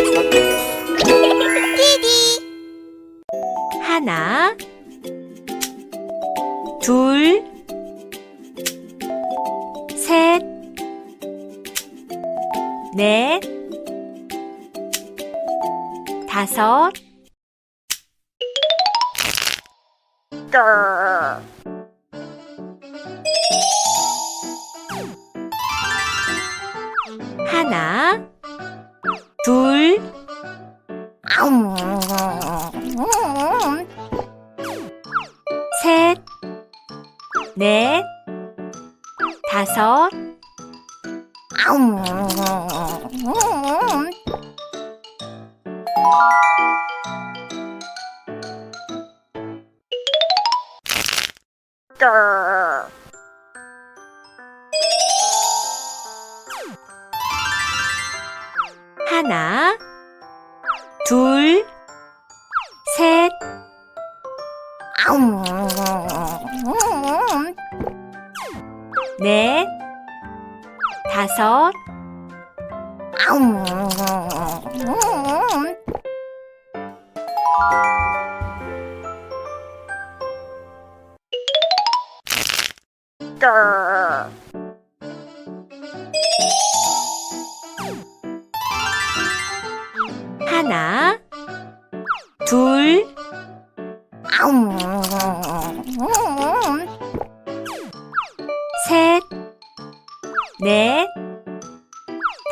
끼리 하나, 둘, 셋, 넷, 다섯, 하나, 셋, 넷, 다섯, 하나, 둘, 셋, 넷, 다섯, 둘, 셋, 넷,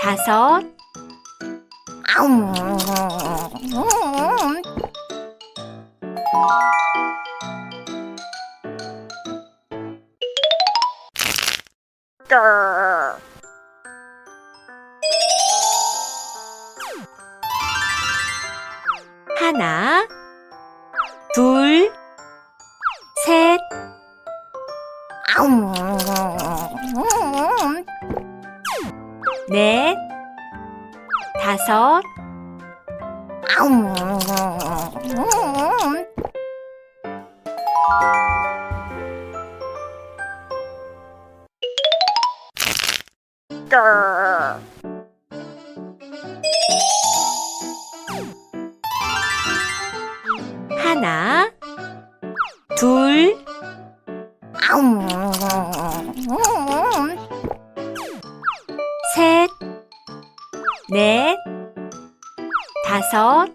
다섯, 하나, 둘, 셋, 넷, 다섯, 하나, 둘, 셋, 넷, 다섯,